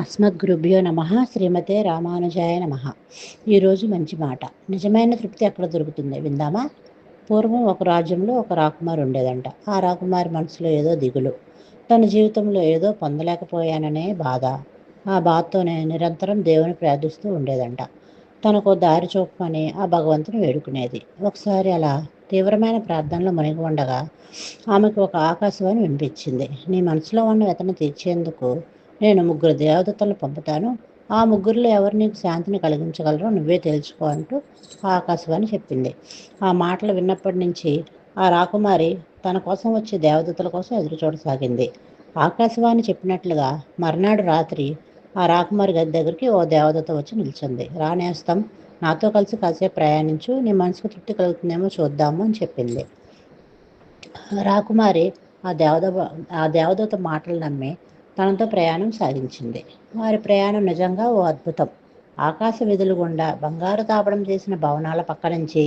అస్మద్గురుభ్యో నమ. శ్రీమతే రామానుజాయ నమ. ఈరోజు మంచి మాట. నిజమైన తృప్తి ఎక్కడ దొరుకుతుంది విందామా? పూర్వం ఒక రాజ్యంలో ఒక రాకుమారి ఉండేదంట. ఆ రాకుమారి మనసులో ఏదో దిగులు. తన జీవితంలో ఏదో పొందలేకపోయాననే బాధ. ఆ బాధతోనే నిరంతరం దేవుని ప్రార్థిస్తూ ఉండేదంట. తనకు దారి చూపమని ఆ భగవంతుని వేడుకునేది. ఒకసారి అలా తీవ్రమైన ప్రార్థనలో మునిగి ఉండగా ఆమెకు ఒక ఆకాశవాణి వినిపించింది. నీ మనసులో ఉన్న వెతను తీర్చేందుకు నేను ముగ్గురు దేవదత్తలను పంపుతాను. ఆ ముగ్గురిలో ఎవరు నీకు శాంతిని కలిగించగలరో నువ్వే తెలుసుకో అంటూ ఆకాశవాణి చెప్పింది. ఆ మాటలు విన్నప్పటి నుంచి ఆ రాకుమారి తన కోసం వచ్చే దేవదత్తల కోసం ఎదురు చూడసాగింది. ఆకాశవాణి చెప్పినట్లుగా మర్నాడు రాత్రి ఆ రాకుమారి గది దగ్గరికి ఓ దేవదత్త వచ్చి నిల్చుంది. రానేస్తాం నాతో కలిసి కాసేపు ప్రయాణించు నీ మనసుకు తృప్తి కలుగుతుందేమో చూద్దాము అని చెప్పింది. రాకుమారి ఆ దేవద ఆ దేవదూత మాటలు నమ్మి తనతో ప్రయాణం సాగించింది. వారి ప్రయాణం నిజంగా ఓ అద్భుతం. ఆకాశ విధులు గుండా బంగారు తాపడం చేసిన భవనాల పక్క నుంచి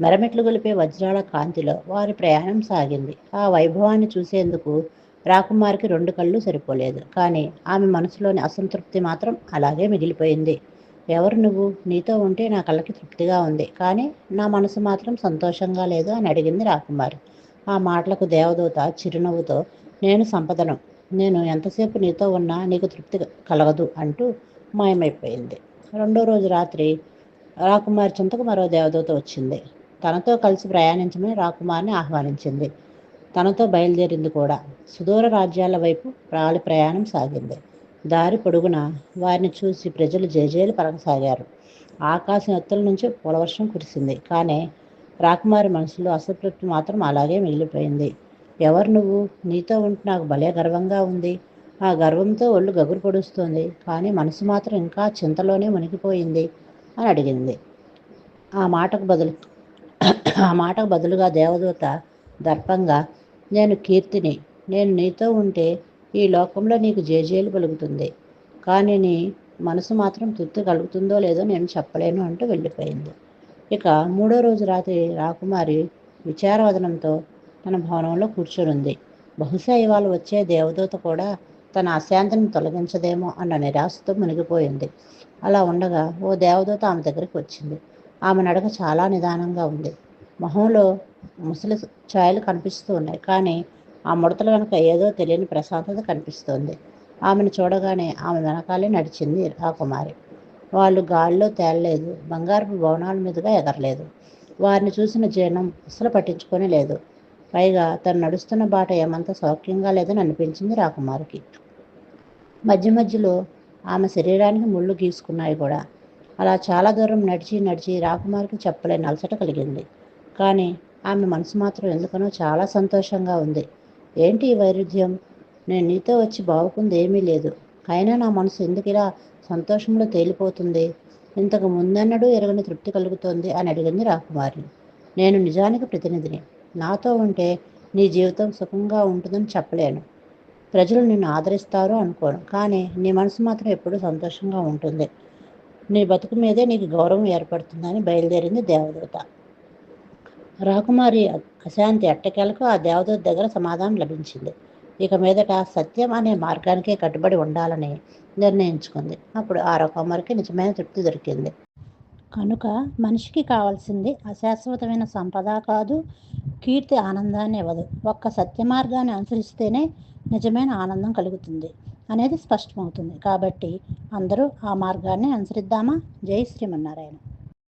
మెరమెట్లు గొలిపే వజ్రాల కాంతిలో వారి ప్రయాణం సాగింది. ఆ వైభవాన్ని చూసేందుకు రాకుమారికి రెండు కళ్ళు సరిపోలేదు. కానీ ఆమె మనసులోని అసంతృప్తి మాత్రం అలాగే మిగిలిపోయింది. ఎవరు నువ్వు? నీతో ఉంటే నా కళ్ళకి తృప్తిగా ఉంది. కానీ నా మనసు మాత్రం సంతోషంగా లేదు అని అడిగింది రాకుమారి. ఆ మాటలకు దేవదూత చిరునవ్వుతో నేను సంపదను. నేను ఎంతసేపు నీతో ఉన్నా నీకు తృప్తి కలగదు అంటూ మాయమైపోయింది. రెండో రోజు రాత్రి రాకుమారి చింతకు మరో దేవదూత వచ్చింది. తనతో కలిసి ప్రయాణించమని రాకుమారిని ఆహ్వానించింది. తనతో బయలుదేరింది కూడా. సుదూర రాజ్యాల వైపు రాలి ప్రయాణం సాగింది. దారి పొడుగున వారిని చూసి ప్రజలు జయజయలు పలకసాగారు. ఆకాశం ఎత్తుల నుంచి పూలవర్షం కురిసింది. కానీ రాకుమారి మనసులో అసంతృప్తి మాత్రం అలాగే మిగిలిపోయింది. ఎవరు నువ్వు? నీతో ఉంటే నాకు భలే గర్వంగా ఉంది. ఆ గర్వంతో ఒళ్ళు గగురు పొడుస్తుంది. కానీ మనసు మాత్రం ఇంకా చింతలోనే మునిగిపోయింది అని అడిగింది. ఆ మాటకు బదులు ఆ మాటకు బదులుగా దేవదూత దర్పంగా నేను కీర్తిని నేను నీతో ఉంటే ఈ లోకంలో నీకు జేజేలు పలుకుతుంది. కానీ నీ మనసు మాత్రం తృప్తి కలుగుతుందో లేదో నేను చెప్పలేను అంటూ వెళ్ళిపోయింది. ఇక మూడో రోజు రాత్రి రాకుమారి విచారవదనంతో తన భవనంలో కూర్చొనుంది. బహుశా ఇవాళ వచ్చే దేవదూత కూడా తన అశాంతిని తొలగించదేమో అన్న నిరాశతో మునిగిపోయింది. అలా ఉండగా ఓ దేవదూత ఆమె దగ్గరికి వచ్చింది. ఆమె నడక చాలా నిదానంగా ఉంది. మొహంలో ముసలి ఛాయలు కనిపిస్తూ ఉన్నాయి. కానీ ఆ ముడతల వెనుక ఏదో తెలియని ప్రశాంతత కనిపిస్తోంది. ఆమెను చూడగానే ఆమె వెనకాలే నడిచింది రాకుమారి వాళ్ళు గాల్లో తేలలేదు. బంగారపు భవనాల మీదుగా ఎగరలేదు. వారిని చూసిన జనం అసలు పట్టించుకొని లేదు. పైగా తను నడుస్తున్న బాట ఏమంత సౌఖ్యంగా లేదని అనిపించింది రాకుమారికి. మధ్య మధ్యలో ఆమె శరీరానికి ముళ్ళు గీసుకున్నాయి కూడా. అలా చాలా దూరం నడిచి నడిచి రాకుమారికి చెప్పలేని అలసట కలిగింది. కానీ ఆమె మనసు మాత్రం ఎందుకనో చాలా సంతోషంగా ఉంది. ఏంటి ఈ వైరుధ్యం? నేను నీతో వచ్చి బావుకుంది ఏమీ లేదు. అయినా నా మనసు ఎందుకు ఇలా సంతోషంలో తేలిపోతుంది? ఇంతకు ముందన్నడూ ఎరగని తృప్తి కలుగుతోంది అని అడిగింది రాకుమారి. నేను నిజానికి ప్రతినిధిని. నాతో ఉంటే నీ జీవితం సుఖంగా ఉంటుందని చెప్పలేను. ప్రజలు నిన్ను ఆదరిస్తారు అనుకోను కానీ నీ మనసు మాత్రం ఎప్పుడూ సంతోషంగా ఉంటుంది. నీ బతుకు మీదే నీకు గౌరవం ఏర్పడుతుందని బయలుదేరింది దేవదూత. రాకుమారి అశాంతి అట్టకేలకు ఆ దేవదూత దగ్గర సమాధానం లభించింది. ఇక మీదట సత్యం అనే మార్గానికే కట్టుబడి ఉండాలని నిర్ణయించుకుంది. అప్పుడు ఆ రాకుమారికి నిజమైన తృప్తి దొరికింది. కనుక మనిషికి కావాల్సింది అశాశ్వతమైన సంపద కాదు కీర్తి ఆనందాన్ని ఇవ్వదు. ఒక్క సత్య మార్గాన్ని అనుసరిస్తేనే నిజమైన ఆనందం కలుగుతుంది అనేది స్పష్టమవుతుంది. కాబట్టి అందరూ ఆ మార్గాన్ని అనుసరిద్దామా? జై శ్రీమన్నారాయణ.